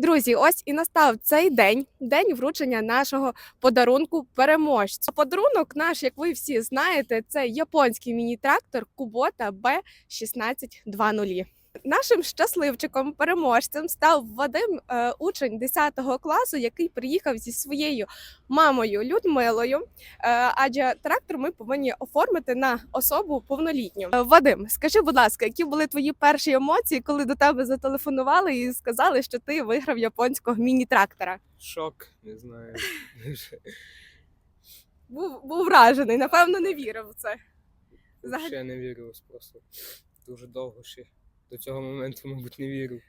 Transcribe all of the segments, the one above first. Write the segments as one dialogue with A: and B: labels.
A: Друзі, ось і настав цей день, день вручення нашого подарунку переможцю. Подарунок наш, як ви всі знаєте, це японський міні-трактор Kubota B1620. Нашим щасливчиком переможцем став Вадим, е, учень 10 класу, який приїхав зі своєю мамою Людмилою. Е, адже трактор ми повинні оформити на особу повнолітню. Е, Вадим, скажи, будь ласка, які були твої перші емоції, коли до тебе зателефонували і сказали, що ти виграв японського міні-трактора?
B: Шок, не знаю.
A: Був, був вражений, напевно, не вірив в це. Взагалі-
B: Ще не вірилось просто. Дуже довго ще. До цього моменту, мабуть, не вірив.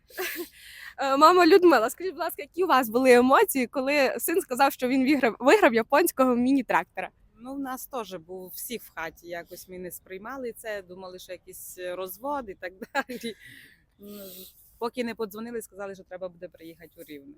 A: Е, Мама Людмила, скажіть, будь ласка, які у вас були емоції, коли син сказав, що він виграв, виграв японського міні-трактора?
C: Ну, в нас теж був всіх в хаті. Якось ми не сприймали це, думали, що якийсь розвод і так далі. Ну, Поки не подзвонили, сказали, що треба буде приїхати у Рівне.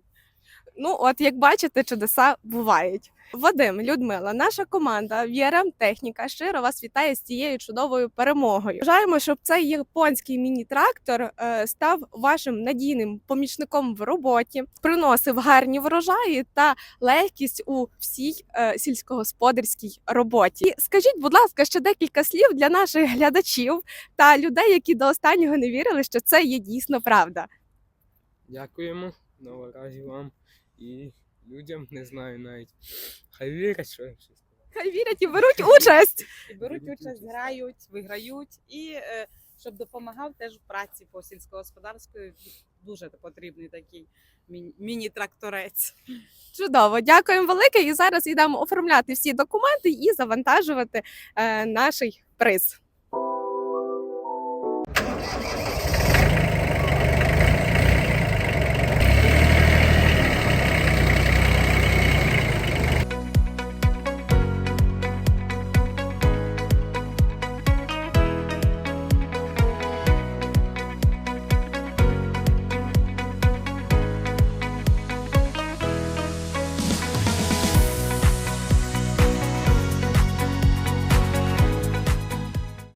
A: Ну, от як бачите, чудеса бувають. Вадим, Людмила, наша команда VRM Техніка щиро вас вітає з цією чудовою перемогою. Бажаємо, щоб цей японський міні-трактор е, став вашим надійним помічником в роботі, приносив гарні врожаї та легкість у всій е, сільськогосподарській роботі. Скажіть, будь ласка, ще декілька слів для наших глядачів та людей, які до останнього не вірили, що це є дійсно правда.
B: Дякуємо наразі вам і людям, не знаю навіть. Хай вірять, що я ще сказав.
A: Хай вірять і беруть участь.
C: І беруть
B: участь,
C: грають, виграють. І е, щоб допомагав теж в праці по сільськогосподарської, дуже потрібний такий міні- міні-тракторець.
A: Чудово, дякуємо велике. І зараз йдемо оформляти всі документи і завантажувати е, наш приз.